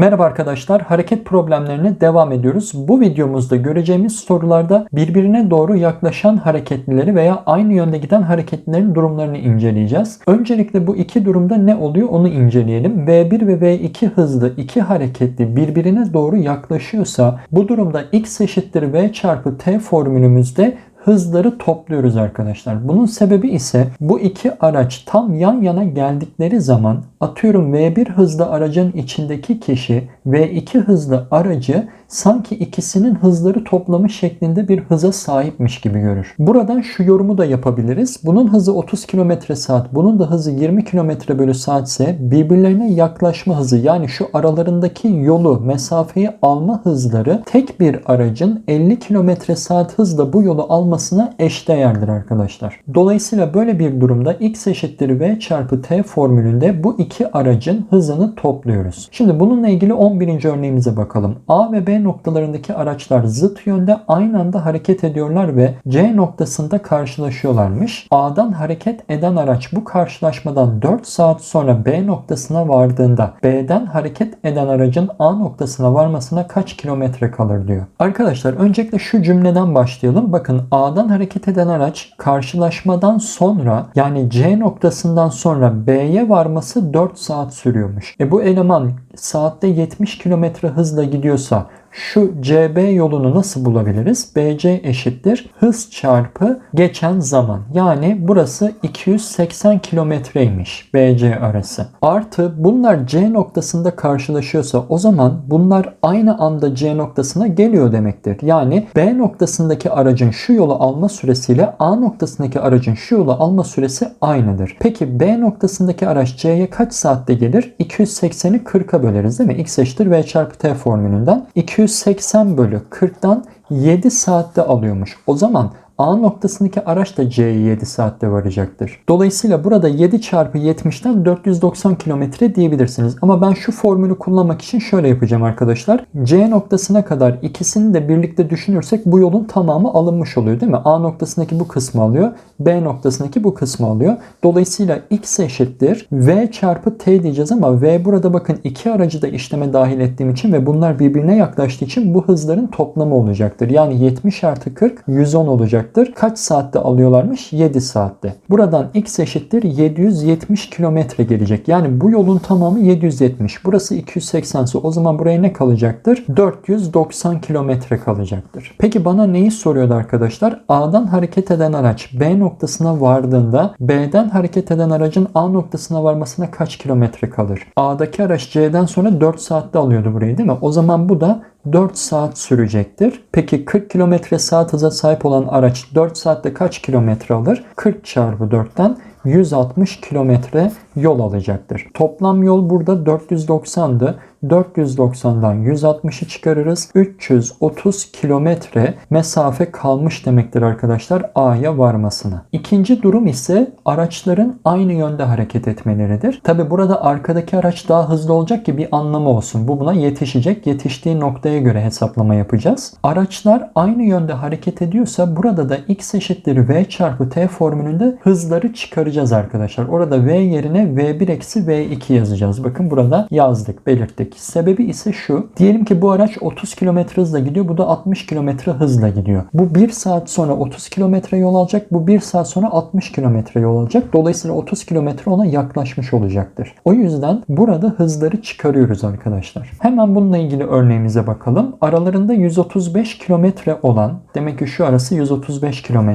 Merhaba arkadaşlar, hareket problemlerine devam ediyoruz. Bu videomuzda göreceğimiz sorularda birbirine doğru yaklaşan hareketlileri veya aynı yönde giden hareketlilerin durumlarını inceleyeceğiz. Öncelikle bu iki durumda ne oluyor onu inceleyelim. V1 ve V2 hızlı iki hareketli birbirine doğru yaklaşıyorsa bu durumda x eşittir v çarpı t formülümüzde hızları topluyoruz arkadaşlar. Bunun sebebi ise bu iki araç tam yan yana geldikleri zaman atıyorum V1 hızlı aracın içindeki kişi V2 hızlı aracı sanki ikisinin hızları toplamı şeklinde bir hıza sahipmiş gibi görür. Buradan şu yorumu da yapabiliriz. Bunun hızı 30 km saat, bunun da hızı 20 km bölü saat ise birbirlerine yaklaşma hızı yani şu aralarındaki yolu, mesafeyi alma hızları tek bir aracın 50 km saat hızla bu yolu almasına eşdeğerdir arkadaşlar. Dolayısıyla böyle bir durumda x eşittir v çarpı t formülünde bu iki aracın hızını topluyoruz. Şimdi bununla ilgili 11. örneğimize bakalım. A ve B noktalarındaki araçlar zıt yönde aynı anda hareket ediyorlar ve C noktasında karşılaşıyorlarmış. A'dan hareket eden araç bu karşılaşmadan 4 saat sonra B noktasına vardığında B'den hareket eden aracın A noktasına varmasına kaç kilometre kalır diyor. Arkadaşlar öncelikle şu cümleden başlayalım. Bakın A'dan hareket eden araç karşılaşmadan sonra yani C noktasından sonra B'ye varması 4 saat sürüyormuş. E bu eleman saatte 70 kilometre hızla gidiyorsa şu CB yolunu nasıl bulabiliriz? BC eşittir hız çarpı geçen zaman. Yani burası 280 kilometreymiş BC arası. Artı bunlar C noktasında karşılaşıyorsa o zaman bunlar aynı anda C noktasına geliyor demektir. Yani B noktasındaki aracın şu yolu alma süresiyle A noktasındaki aracın şu yolu alma süresi aynıdır. Peki B noktasındaki araç C'ye kaç saatte gelir? 280'i 40'a böleriz değil mi? X eşittir V çarpı T formülünden. 280 bölü 40'tan 7 saatte alıyormuş. O zaman A noktasındaki araç da C'ye 7 saatte varacaktır. Dolayısıyla burada 7 çarpı 70'ten 490 kilometre diyebilirsiniz. Ama ben şu formülü kullanmak için şöyle yapacağım arkadaşlar. C noktasına kadar ikisini de birlikte düşünürsek bu yolun tamamı alınmış oluyor değil mi? A noktasındaki bu kısmı alıyor. B noktasındaki bu kısmı alıyor. Dolayısıyla X eşittir. V çarpı T diyeceğiz ama V burada bakın iki aracı da işleme dahil ettiğim için ve bunlar birbirine yaklaştığı için bu hızların toplamı olacaktır. Yani 70 artı 40 110 olacak olacaktır. Kaç saatte alıyorlarmış? 7 saatte. Buradan x eşittir 770 kilometre gelecek. Yani bu yolun tamamı 770. Burası 280 ise o zaman buraya ne kalacaktır? 490 kilometre kalacaktır. Peki bana neyi soruyordu arkadaşlar? A'dan hareket eden araç B noktasına vardığında B'den hareket eden aracın A noktasına varmasına kaç kilometre kalır? A'daki araç C'den sonra 4 saatte alıyordu burayı değil mi? O zaman bu da 4 saat sürecektir. Peki 40 km saat hıza sahip olan araç 4 saatte kaç kilometre alır? 40 çarpı 4'ten 160 kilometre yol alacaktır. Toplam yol burada 490'dı. 490'dan 160'ı çıkarırız. 330 kilometre mesafe kalmış demektir arkadaşlar A'ya varmasına. İkinci durum ise araçların aynı yönde hareket etmeleridir. Tabi burada arkadaki araç daha hızlı olacak ki bir anlamı olsun. Bu buna yetişecek. Yetiştiği noktaya göre hesaplama yapacağız. Araçlar aynı yönde hareket ediyorsa burada da x eşittir v çarpı t formülünde hızları çıkaracağız arkadaşlar. Orada v yerine v1 eksi v2 yazacağız. Bakın burada yazdık, belirttik. Sebebi ise şu. Diyelim ki bu araç 30 km hızla gidiyor. Bu da 60 km hızla gidiyor. Bu 1 saat sonra 30 km yol alacak. Bu 1 saat sonra 60 km yol alacak. Dolayısıyla 30 km ona yaklaşmış olacaktır. O yüzden burada hızları çıkarıyoruz arkadaşlar. Hemen bununla ilgili örneğimize bakalım. Aralarında 135 km olan demek ki şu arası 135 km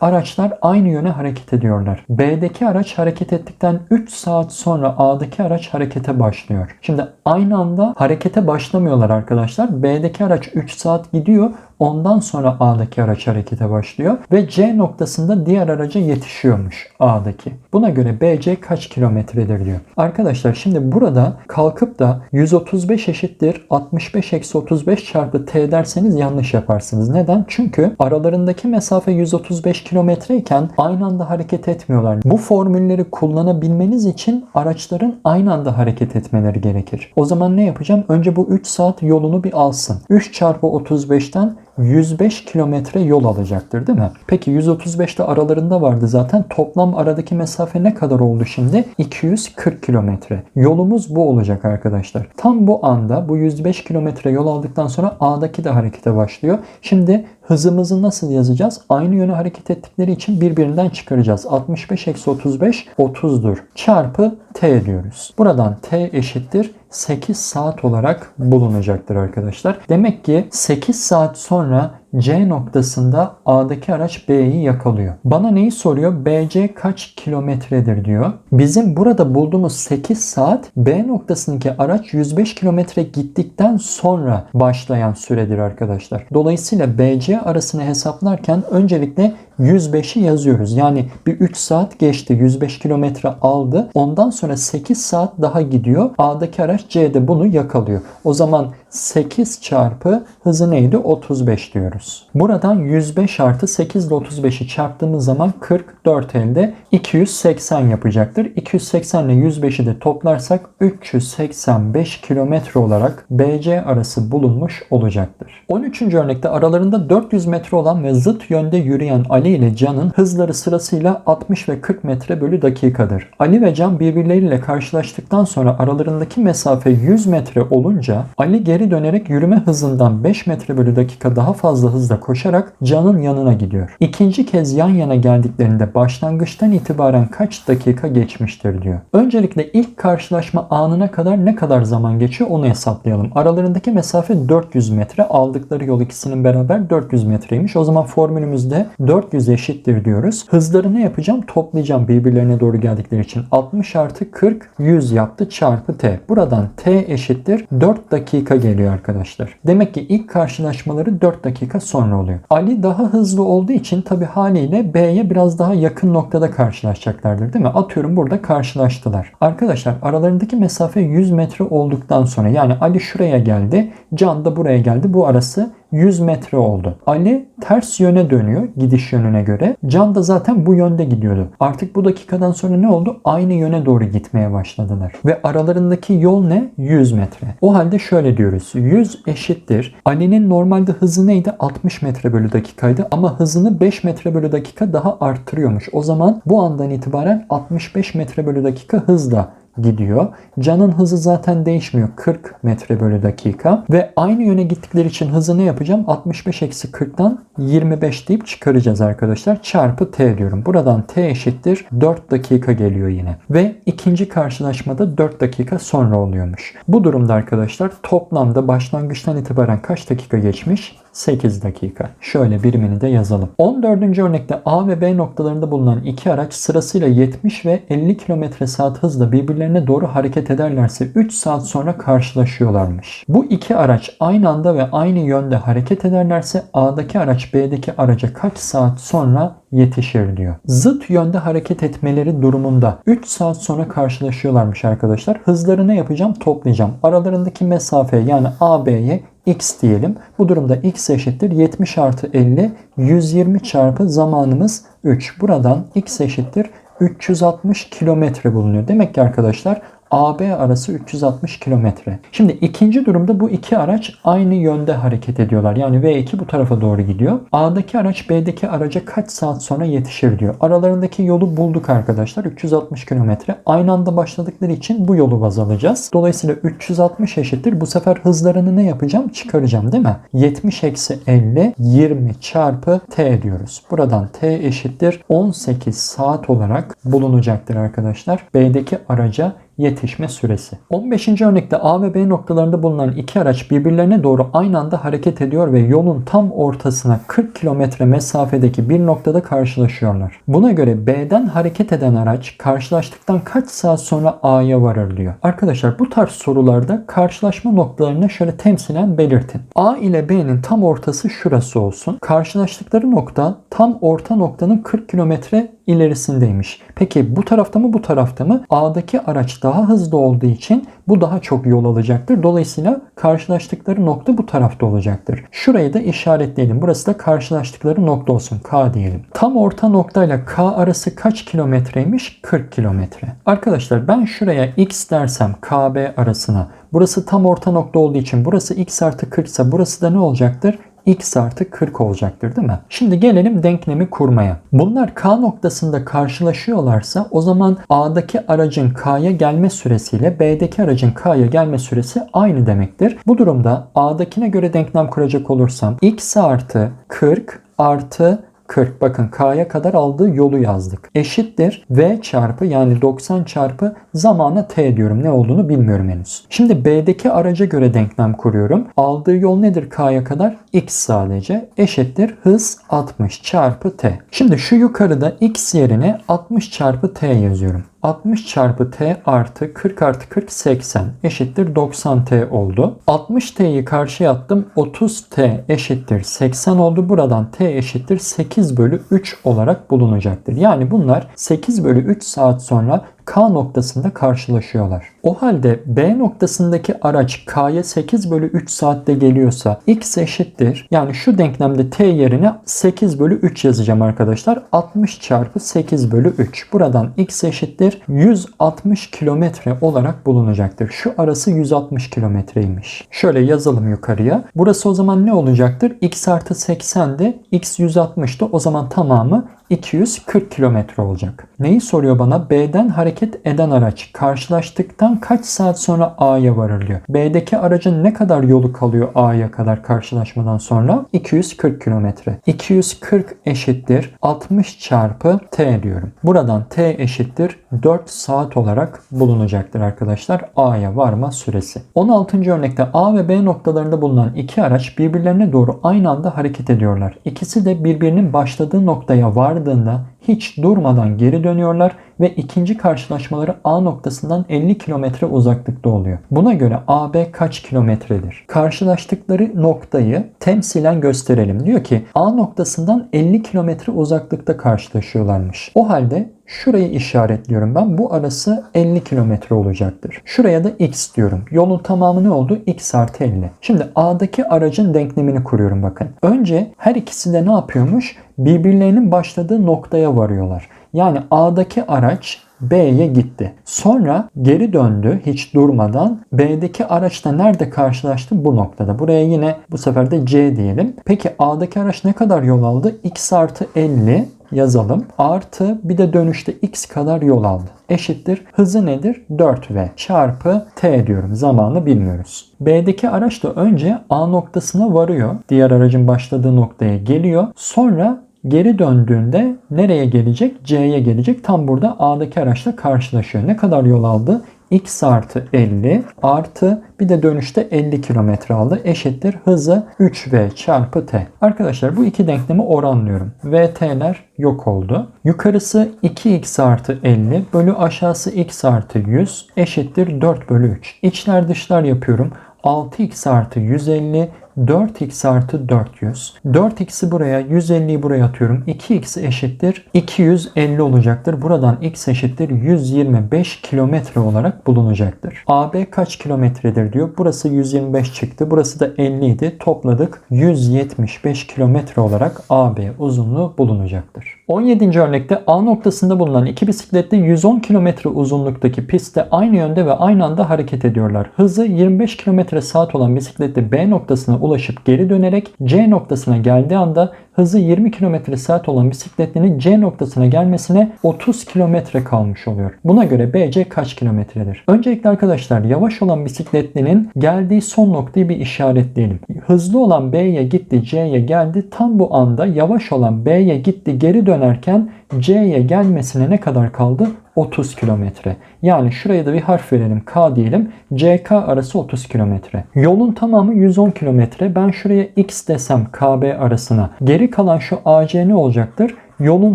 araçlar aynı yöne hareket ediyorlar. B'deki araç hareket ettikten 3 saat sonra A'daki araç harekete başlıyor. Şimdi aynı anda harekete başlamıyorlar arkadaşlar. B'deki araç 3 saat gidiyor. Ondan sonra A'daki araç harekete başlıyor ve C noktasında diğer araca yetişiyormuş A'daki. Buna göre BC kaç kilometredir diyor. Arkadaşlar şimdi burada kalkıp da 135 eşittir 65 eksi 35 çarpı T derseniz yanlış yaparsınız. Neden? Çünkü aralarındaki mesafe 135 kilometre iken aynı anda hareket etmiyorlar. Bu formülleri kullanabilmeniz için araçların aynı anda hareket etmeleri gerekir. O zaman ne yapacağım? Önce bu 3 saat yolunu bir alsın. 3 çarpı 35'ten 105 kilometre yol alacaktır değil mi? Peki 135'te aralarında vardı zaten. Toplam aradaki mesafe ne kadar oldu şimdi? 240 kilometre. Yolumuz bu olacak arkadaşlar. Tam bu anda bu 105 kilometre yol aldıktan sonra A'daki de harekete başlıyor. Şimdi hızımızı nasıl yazacağız? Aynı yöne hareket ettikleri için birbirinden çıkaracağız. 65 eksi 35 30'dur. Çarpı t diyoruz. Buradan t eşittir 8 saat olarak bulunacaktır arkadaşlar. Demek ki 8 saat sonra C noktasında A'daki araç B'yi yakalıyor. Bana neyi soruyor? BC kaç kilometredir diyor. Bizim burada bulduğumuz 8 saat B noktasındaki araç 105 kilometre gittikten sonra başlayan süredir arkadaşlar. Dolayısıyla BC arasını hesaplarken öncelikle 105'i yazıyoruz. Yani bir 3 saat geçti. 105 kilometre aldı. Ondan sonra 8 saat daha gidiyor. A'daki araç C'de bunu yakalıyor. O zaman 8 çarpı hızı neydi? 35 diyoruz. Buradan 105 artı 8 ile 35'i çarptığımız zaman 44 elde 280 yapacaktır. 280 ile 105'i de toplarsak 385 kilometre olarak BC arası bulunmuş olacaktır. 13. örnekte aralarında 400 metre olan ve zıt yönde yürüyen Ali ile Can'ın hızları sırasıyla 60 ve 40 metre bölü dakikadır. Ali ve Can birbirleriyle karşılaştıktan sonra aralarındaki mesafe 100 metre olunca Ali geri dönerek yürüme hızından 5 metre bölü dakika daha fazla hızla koşarak Can'ın yanına gidiyor. İkinci kez yan yana geldiklerinde başlangıçtan itibaren kaç dakika geçmiştir diyor. Öncelikle ilk karşılaşma anına kadar ne kadar zaman geçiyor onu hesaplayalım. Aralarındaki mesafe 400 metre. Aldıkları yol ikisinin beraber 400 metreymiş. O zaman formülümüzde 400 eşittir diyoruz. Hızları ne yapacağım? Toplayacağım birbirlerine doğru geldikleri için. 60 artı 40 100 yaptı çarpı t. Buradan t eşittir 4 dakika geliyor arkadaşlar. Demek ki ilk karşılaşmaları 4 dakika sonra oluyor. Ali daha hızlı olduğu için tabi haliyle B'ye biraz daha yakın noktada karşılaşacaklardır değil mi? Atıyorum burada karşılaştılar. Arkadaşlar aralarındaki mesafe 100 metre olduktan sonra yani Ali şuraya geldi, Can da buraya geldi. Bu arası 100 metre oldu. Ali ters yöne dönüyor gidiş yönüne göre. Can da zaten bu yönde gidiyordu. Artık bu dakikadan sonra ne oldu? Aynı yöne doğru gitmeye başladılar. Ve aralarındaki yol ne? 100 metre. O halde şöyle diyoruz. 100 eşittir. Ali'nin normalde hızı neydi? 60 metre bölü dakikaydı ama hızını 5 metre bölü dakika daha arttırıyormuş. O zaman bu andan itibaren 65 metre bölü dakika hızla gidiyor. Canın hızı zaten değişmiyor. 40 metre bölü dakika. Ve aynı yöne gittikleri için hızı ne yapacağım? 65 eksi 40'tan 25 deyip çıkaracağız arkadaşlar. Çarpı t diyorum. Buradan t eşittir 4 dakika geliyor yine. Ve ikinci karşılaşmada 4 dakika sonra oluyormuş. Bu durumda arkadaşlar toplamda başlangıçtan itibaren kaç dakika geçmiş? 8 dakika. Şöyle birimini de yazalım. 14. örnekte A ve B noktalarında bulunan iki araç sırasıyla 70 ve 50 km saat hızla birbirlerine doğru hareket ederlerse 3 saat sonra karşılaşıyorlarmış. Bu iki araç aynı anda ve aynı yönde hareket ederlerse A'daki araç B'deki araca kaç saat sonra yetişir diyor. Zıt yönde hareket etmeleri durumunda 3 saat sonra karşılaşıyorlarmış arkadaşlar. Hızlarını yapacağım? Toplayacağım. Aralarındaki mesafe yani AB'ye x diyelim. Bu durumda x eşittir 70 artı 50 120 çarpı zamanımız 3. Buradan x eşittir 360 kilometre bulunuyor. Demek ki arkadaşlar AB arası 360 kilometre. Şimdi ikinci durumda bu iki araç aynı yönde hareket ediyorlar. Yani V2 bu tarafa doğru gidiyor. A'daki araç B'deki araca kaç saat sonra yetişir diyor. Aralarındaki yolu bulduk arkadaşlar. 360 kilometre. Aynı anda başladıkları için bu yolu baz alacağız. Dolayısıyla 360 eşittir. Bu sefer hızlarını ne yapacağım? Çıkaracağım değil mi? 70 eksi 50 20 çarpı T diyoruz. Buradan T eşittir 18 saat olarak bulunacaktır arkadaşlar. B'deki araca yetişme süresi. 15. örnekte A ve B noktalarında bulunan iki araç birbirlerine doğru aynı anda hareket ediyor ve yolun tam ortasına 40 kilometre mesafedeki bir noktada karşılaşıyorlar. Buna göre B'den hareket eden araç karşılaştıktan kaç saat sonra A'ya varır diyor. Arkadaşlar bu tarz sorularda karşılaşma noktalarını şöyle temsilen belirtin. A ile B'nin tam ortası şurası olsun. Karşılaştıkları nokta tam orta noktanın 40 kilometre ilerisindeymiş. Peki bu tarafta mı bu tarafta mı? A'daki araç daha hızlı olduğu için bu daha çok yol alacaktır. Dolayısıyla karşılaştıkları nokta bu tarafta olacaktır. Şurayı da işaretleyelim. Burası da karşılaştıkları nokta olsun. K diyelim. Tam orta noktayla K arası kaç kilometreymiş? 40 kilometre. Arkadaşlar ben şuraya X dersem KB arasına Burası tam orta nokta olduğu için burası x artı 40 ise burası da ne olacaktır? X artı 40 olacaktır değil mi? Şimdi gelelim denklemi kurmaya. Bunlar K noktasında karşılaşıyorlarsa o zaman A'daki aracın K'ya gelme süresiyle B'deki aracın K'ya gelme süresi aynı demektir. Bu durumda A'dakine göre denklem kuracak olursam x artı 40 artı 40 bakın K'ya kadar aldığı yolu yazdık. Eşittir V çarpı yani 90 çarpı zamana T diyorum. Ne olduğunu bilmiyorum henüz. Şimdi B'deki araca göre denklem kuruyorum. Aldığı yol nedir K'ya kadar? X sadece. Eşittir hız 60 çarpı T. Şimdi şu yukarıda X yerine 60 çarpı T yazıyorum. 60 çarpı t artı 40 artı 40 80 eşittir 90t oldu. 60t'yi karşıya attım 30t eşittir 80 oldu. Buradan t eşittir 8 bölü 3 olarak bulunacaktır. Yani bunlar 8 bölü 3 saat sonra K noktasında karşılaşıyorlar. O halde B noktasındaki araç K'ya 8 bölü 3 saatte geliyorsa X eşittir. Yani şu denklemde T yerine 8 bölü 3 yazacağım arkadaşlar. 60 çarpı 8 bölü 3. Buradan X eşittir 160 kilometre olarak bulunacaktır. Şu arası 160 kilometreymiş. Şöyle yazalım yukarıya. Burası o zaman ne olacaktır? X artı 80'de X 160'da o zaman tamamı 240 kilometre olacak. Neyi soruyor bana? B'den hareket eden araç karşılaştıktan kaç saat sonra A'ya varır diyor. B'deki aracın ne kadar yolu kalıyor A'ya kadar karşılaşmadan sonra? 240 kilometre. 240 eşittir 60 çarpı T diyorum. Buradan T eşittir 4 saat olarak bulunacaktır arkadaşlar A'ya varma süresi. 16. örnekte A ve B noktalarında bulunan iki araç birbirlerine doğru aynı anda hareket ediyorlar. İkisi de birbirinin başladığı noktaya vardığında hiç durmadan geri dönüyorlar ve ikinci karşılaşmaları A noktasından 50 kilometre uzaklıkta oluyor. Buna göre AB kaç kilometredir? Karşılaştıkları noktayı temsilen gösterelim. Diyor ki A noktasından 50 kilometre uzaklıkta karşılaşıyorlarmış. O halde Şurayı işaretliyorum ben. Bu arası 50 kilometre olacaktır. Şuraya da x diyorum. Yolun tamamı ne oldu? x artı 50. Şimdi A'daki aracın denklemini kuruyorum bakın. Önce her ikisi de ne yapıyormuş? Birbirlerinin başladığı noktaya varıyorlar. Yani A'daki araç B'ye gitti. Sonra geri döndü hiç durmadan. B'deki araçla nerede karşılaştı? Bu noktada. Buraya yine bu sefer de C diyelim. Peki A'daki araç ne kadar yol aldı? X artı 50 yazalım. Artı bir de dönüşte x kadar yol aldı. Eşittir. Hızı nedir? 4v çarpı t diyorum. Zamanı bilmiyoruz. B'deki araç da önce A noktasına varıyor. Diğer aracın başladığı noktaya geliyor. Sonra Geri döndüğünde nereye gelecek? C'ye gelecek. Tam burada A'daki araçla karşılaşıyor. Ne kadar yol aldı? X artı 50 artı bir de dönüşte 50 kilometre aldı. Eşittir hızı 3v çarpı t. Arkadaşlar bu iki denklemi oranlıyorum. vt'ler yok oldu. Yukarısı 2x artı 50 bölü aşağısı x artı 100 eşittir 4 bölü 3. İçler dışlar yapıyorum. 6x artı 150 4x artı 400. 4x'i buraya 150'yi buraya atıyorum. 2x eşittir 250 olacaktır. Buradan x eşittir 125 kilometre olarak bulunacaktır. AB kaç kilometredir diyor. Burası 125 çıktı. Burası da 50 idi. Topladık 175 kilometre olarak AB uzunluğu bulunacaktır. 17. örnekte A noktasında bulunan iki bisikletli 110 km uzunluktaki pistte aynı yönde ve aynı anda hareket ediyorlar. Hızı 25 km saat olan bisikletli B noktasına ulaşıp geri dönerek C noktasına geldiği anda hızı 20 km saat olan bisikletlinin C noktasına gelmesine 30 km kalmış oluyor. Buna göre BC kaç kilometredir? Öncelikle arkadaşlar yavaş olan bisikletlinin geldiği son noktayı bir işaretleyelim. Hızlı olan B'ye gitti C'ye geldi. Tam bu anda yavaş olan B'ye gitti geri dönerken C'ye gelmesine ne kadar kaldı? 30 kilometre. Yani şuraya da bir harf verelim. K diyelim. CK arası 30 kilometre. Yolun tamamı 110 kilometre. Ben şuraya X desem KB arasına. Geri kalan şu AC ne olacaktır? Yolun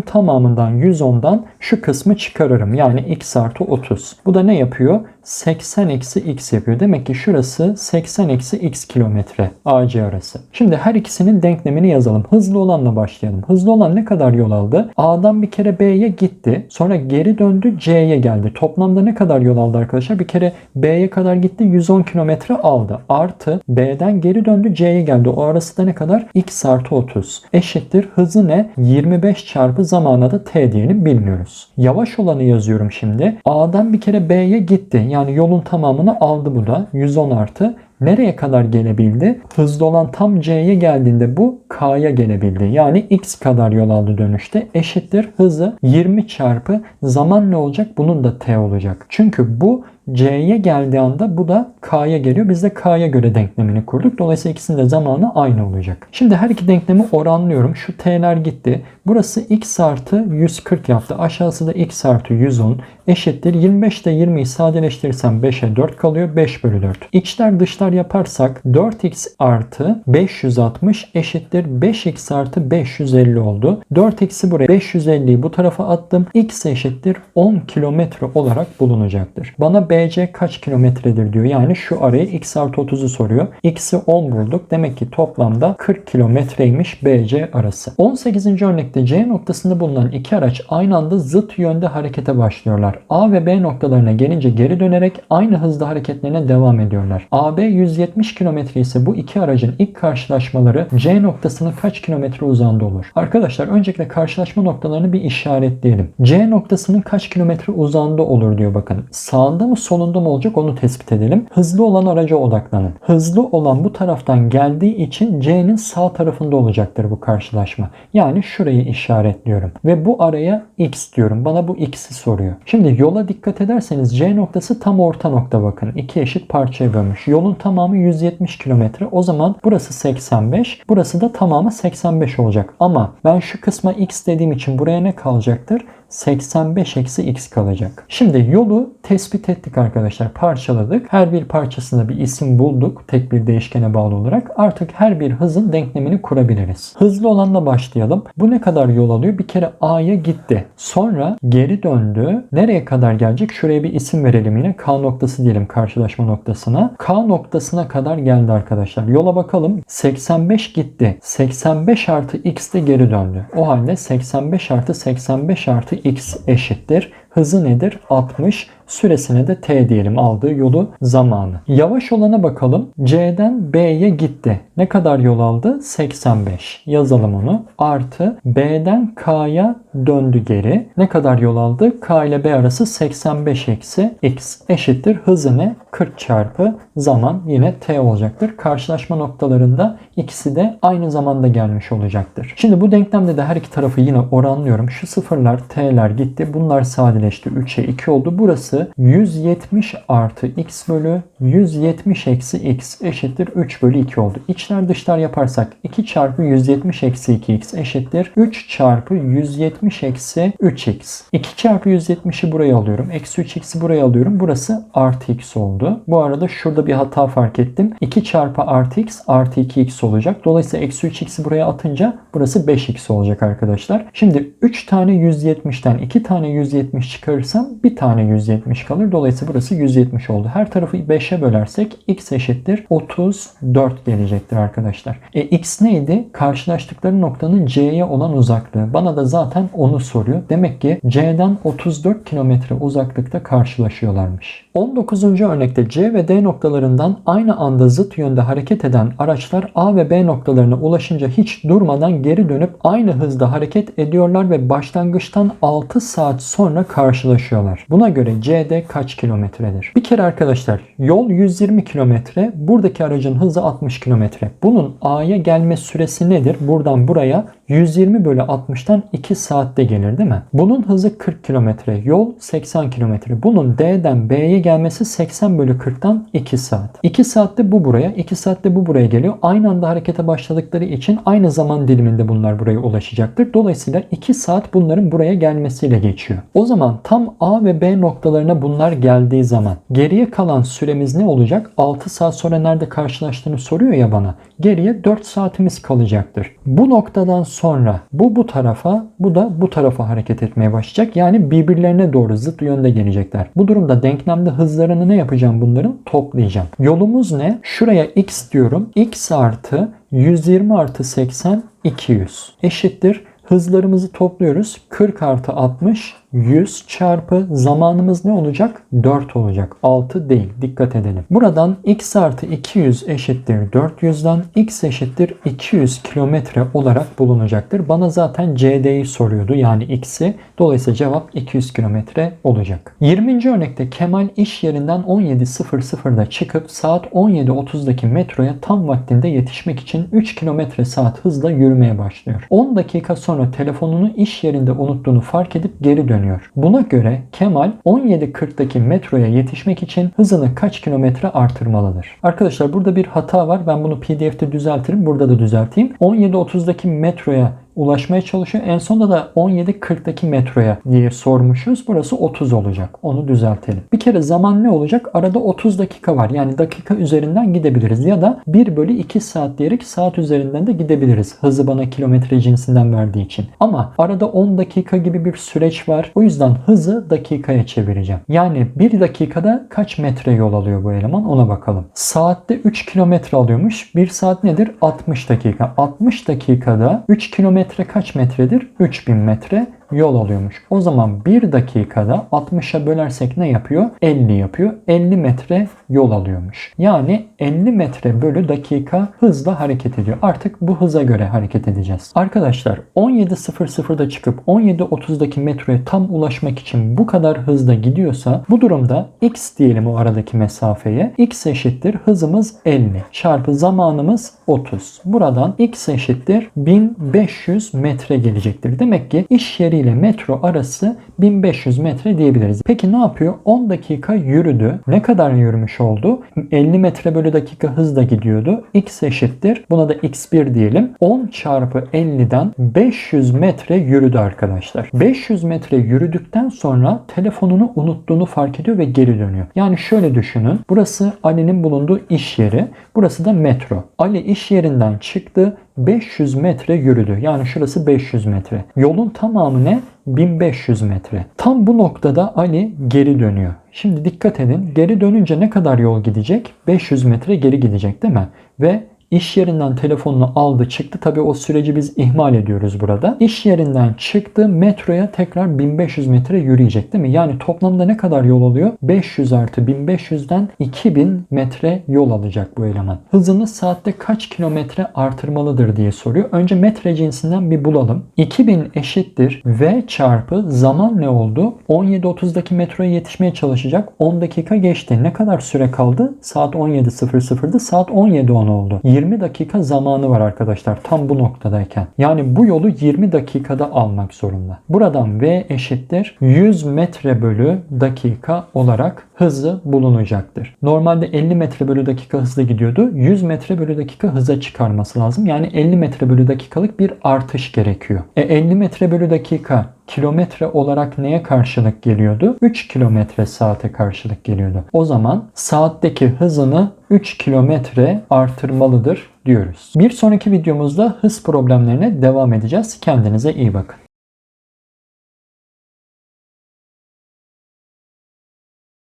tamamından 110'dan şu kısmı çıkarırım. Yani x artı 30. Bu da ne yapıyor? 80 eksi x yapıyor. Demek ki şurası 80 eksi x kilometre AC arası. Şimdi her ikisinin denklemini yazalım. Hızlı olanla başlayalım. Hızlı olan ne kadar yol aldı? A'dan bir kere B'ye gitti. Sonra geri döndü C'ye geldi. Toplamda ne kadar yol aldı arkadaşlar? Bir kere B'ye kadar gitti 110 kilometre aldı. Artı B'den geri döndü C'ye geldi. O arası da ne kadar? X artı 30. Eşittir. Hızı ne? 25 çarpı zamana da T diyelim bilmiyoruz. Yavaş olanı yazıyorum şimdi. A'dan bir kere B'ye gitti. Yani yolun tamamını aldı bu da. 110 artı Nereye kadar gelebildi? Hızlı olan tam C'ye geldiğinde bu K'ya gelebildi. Yani X kadar yol aldı dönüşte. Eşittir hızı 20 çarpı zaman ne olacak? Bunun da T olacak. Çünkü bu C'ye geldiği anda bu da K'ya geliyor. Biz de K'ya göre denklemini kurduk. Dolayısıyla ikisinin de zamanı aynı olacak. Şimdi her iki denklemi oranlıyorum. Şu T'ler gitti. Burası X artı 140 yaptı. Aşağısı da X artı 110 eşittir. 25 ile 20'yi sadeleştirirsem 5'e 4 kalıyor. 5 bölü 4. İçler dışlar yaparsak 4x artı 560 eşittir. 5x artı 550 oldu. 4x'i buraya 550'yi bu tarafa attım. x eşittir 10 kilometre olarak bulunacaktır. Bana BC kaç kilometredir diyor. Yani şu araya x artı 30'u soruyor. x'i 10 bulduk. Demek ki toplamda 40 kilometreymiş BC arası. 18. örnekte C noktasında bulunan iki araç aynı anda zıt yönde harekete başlıyorlar. A ve B noktalarına gelince geri dönerek aynı hızda hareketlerine devam ediyorlar. AB 170 km ise bu iki aracın ilk karşılaşmaları C noktasının kaç kilometre uzağında olur? Arkadaşlar öncelikle karşılaşma noktalarını bir işaretleyelim. C noktasının kaç kilometre uzağında olur diyor bakın. Sağında mı solunda mı olacak onu tespit edelim. Hızlı olan araca odaklanın. Hızlı olan bu taraftan geldiği için C'nin sağ tarafında olacaktır bu karşılaşma. Yani şurayı işaretliyorum. Ve bu araya X diyorum. Bana bu X'i soruyor. Şimdi yola dikkat ederseniz C noktası tam orta nokta bakın. İki eşit parçaya bölmüş. Yolun tamamı 170 kilometre. O zaman burası 85. Burası da tamamı 85 olacak. Ama ben şu kısma X dediğim için buraya ne kalacaktır? 85 eksi x kalacak. Şimdi yolu tespit ettik arkadaşlar. Parçaladık. Her bir parçasında bir isim bulduk. Tek bir değişkene bağlı olarak. Artık her bir hızın denklemini kurabiliriz. Hızlı olanla başlayalım. Bu ne kadar yol alıyor? Bir kere A'ya gitti. Sonra geri döndü. Nereye kadar gelecek? Şuraya bir isim verelim yine. K noktası diyelim karşılaşma noktasına. K noktasına kadar geldi arkadaşlar. Yola bakalım. 85 gitti. 85 artı x de geri döndü. O halde 85 artı 85 artı x eşittir. Hızı nedir? 60. Süresine de t diyelim aldığı yolu zamanı. Yavaş olana bakalım. C'den B'ye gitti. Ne kadar yol aldı? 85. Yazalım onu. Artı B'den K'ya döndü geri. Ne kadar yol aldı? K ile B arası 85 eksi x eşittir. Hızı ne? 40 çarpı zaman yine t olacaktır. Karşılaşma noktalarında ikisi de aynı zamanda gelmiş olacaktır. Şimdi bu denklemde de her iki tarafı yine oranlıyorum. Şu sıfırlar t'ler gitti. Bunlar sadeleşti. 3'e 2 oldu. Burası 170 artı x bölü 170 eksi x eşittir 3 bölü 2 oldu. İçler dışlar yaparsak 2 çarpı 170 eksi 2x eşittir 3 çarpı 170 eksi 3x. 2 çarpı 170'i buraya alıyorum. Eksi 3x'i buraya alıyorum. Burası artı x oldu. Bu arada şurada bir hata fark ettim. 2 çarpı artı x artı 2x olacak. Dolayısıyla eksi 3x'i buraya atınca burası 5x olacak arkadaşlar. Şimdi 3 tane 170'ten 2 tane 170 çıkarırsam bir tane 170 kalır. Dolayısıyla burası 170 oldu. Her tarafı 5'e bölersek x eşittir 34 gelecektir arkadaşlar. E x neydi? Karşılaştıkları noktanın C'ye olan uzaklığı. Bana da zaten onu soruyor. Demek ki C'den 34 kilometre uzaklıkta karşılaşıyorlarmış. 19. örnekte C ve D noktalarından aynı anda zıt yönde hareket eden araçlar A ve B noktalarına ulaşınca hiç durmadan geri dönüp aynı hızda hareket ediyorlar ve başlangıçtan 6 saat sonra karşılaşıyorlar. Buna göre CD kaç kilometredir? Bir kere arkadaşlar yol 120 kilometre. Buradaki aracın hızı 60 kilometre. Bunun A'ya gelme süresi nedir? Buradan buraya 120 bölü 60'tan 2 saatte gelir değil mi? Bunun hızı 40 kilometre. Yol 80 kilometre. Bunun D'den B'ye gelmesi 80 bölü 40'tan 2 saat. 2 saatte bu buraya, 2 saatte bu buraya geliyor. Aynı anda harekete başladıkları için aynı zaman diliminde bunlar buraya ulaşacaktır. Dolayısıyla 2 saat bunların buraya gelmesiyle geçiyor. O zaman tam A ve B noktalarına bunlar geldiği zaman geriye kalan süremiz ne olacak? 6 saat sonra nerede karşılaştığını soruyor ya bana. Geriye 4 saatimiz kalacaktır. Bu noktadan sonra bu bu tarafa, bu da bu tarafa hareket etmeye başlayacak. Yani birbirlerine doğru zıt yönde gelecekler. Bu durumda denklemde hızlarını ne yapacağım bunların? Toplayacağım. Yolumuz ne? Şuraya x diyorum. x artı 120 artı 80 200 eşittir. Hızlarımızı topluyoruz. 40 artı 60 100 çarpı zamanımız ne olacak? 4 olacak. 6 değil. Dikkat edelim. Buradan x artı 200 eşittir 400'den x eşittir 200 kilometre olarak bulunacaktır. Bana zaten CD'yi soruyordu yani x'i. Dolayısıyla cevap 200 kilometre olacak. 20. örnekte Kemal iş yerinden 17.00'da çıkıp saat 17.30'daki metroya tam vaktinde yetişmek için 3 kilometre saat hızla yürümeye başlıyor. 10 dakika sonra telefonunu iş yerinde unuttuğunu fark edip geri dönüyor. Buna göre Kemal 17.40'daki metroya yetişmek için hızını kaç kilometre artırmalıdır? Arkadaşlar burada bir hata var. Ben bunu PDF'te düzeltirim. Burada da düzelteyim. 17.30'daki metroya ulaşmaya çalışıyor. En sonunda da 17.40'daki metroya diye sormuşuz. Burası 30 olacak. Onu düzeltelim. Bir kere zaman ne olacak? Arada 30 dakika var. Yani dakika üzerinden gidebiliriz. Ya da 1 bölü 2 saat diyerek saat üzerinden de gidebiliriz. Hızı bana kilometre cinsinden verdiği için. Ama arada 10 dakika gibi bir süreç var. O yüzden hızı dakikaya çevireceğim. Yani 1 dakikada kaç metre yol alıyor bu eleman ona bakalım. Saatte 3 kilometre alıyormuş. 1 saat nedir? 60 dakika. 60 dakikada 3 kilometre metre kaç metredir? 3000 metre yol alıyormuş. O zaman 1 dakikada 60'a bölersek ne yapıyor? 50 yapıyor. 50 metre yol alıyormuş. Yani 50 metre bölü dakika hızla hareket ediyor. Artık bu hıza göre hareket edeceğiz. Arkadaşlar 17.00'da çıkıp 17.30'daki metroya tam ulaşmak için bu kadar hızda gidiyorsa bu durumda x diyelim o aradaki mesafeye. x eşittir hızımız 50 çarpı zamanımız 30. Buradan x eşittir 1500 metre gelecektir. Demek ki iş yeri ile metro arası 1500 metre diyebiliriz. Peki ne yapıyor? 10 dakika yürüdü. Ne kadar yürümüş oldu? 50 metre bölü dakika hızla gidiyordu. X eşittir. Buna da x1 diyelim. 10 çarpı 50'den 500 metre yürüdü arkadaşlar. 500 metre yürüdükten sonra telefonunu unuttuğunu fark ediyor ve geri dönüyor. Yani şöyle düşünün. Burası Ali'nin bulunduğu iş yeri. Burası da metro. Ali iş yerinden çıktı 500 metre yürüdü. Yani şurası 500 metre. Yolun tamamı ne? 1500 metre. Tam bu noktada Ali geri dönüyor. Şimdi dikkat edin. Geri dönünce ne kadar yol gidecek? 500 metre geri gidecek değil mi? Ve İş yerinden telefonunu aldı çıktı. Tabi o süreci biz ihmal ediyoruz burada. İş yerinden çıktı metroya tekrar 1500 metre yürüyecek değil mi? Yani toplamda ne kadar yol alıyor? 500 artı 1500'den 2000 metre yol alacak bu eleman. Hızını saatte kaç kilometre artırmalıdır diye soruyor. Önce metre cinsinden bir bulalım. 2000 eşittir V çarpı zaman ne oldu? 17.30'daki metroya yetişmeye çalışacak. 10 dakika geçti. Ne kadar süre kaldı? Saat 17.00'dı. Saat 17.10 oldu. 20 dakika zamanı var arkadaşlar tam bu noktadayken. Yani bu yolu 20 dakikada almak zorunda. Buradan V eşittir 100 metre bölü dakika olarak hızı bulunacaktır. Normalde 50 metre bölü dakika hızla gidiyordu. 100 metre bölü dakika hıza çıkarması lazım. Yani 50 metre bölü dakikalık bir artış gerekiyor. E 50 metre bölü dakika kilometre olarak neye karşılık geliyordu? 3 kilometre saate karşılık geliyordu. O zaman saatteki hızını 3 kilometre artırmalıdır diyoruz. Bir sonraki videomuzda hız problemlerine devam edeceğiz. Kendinize iyi bakın.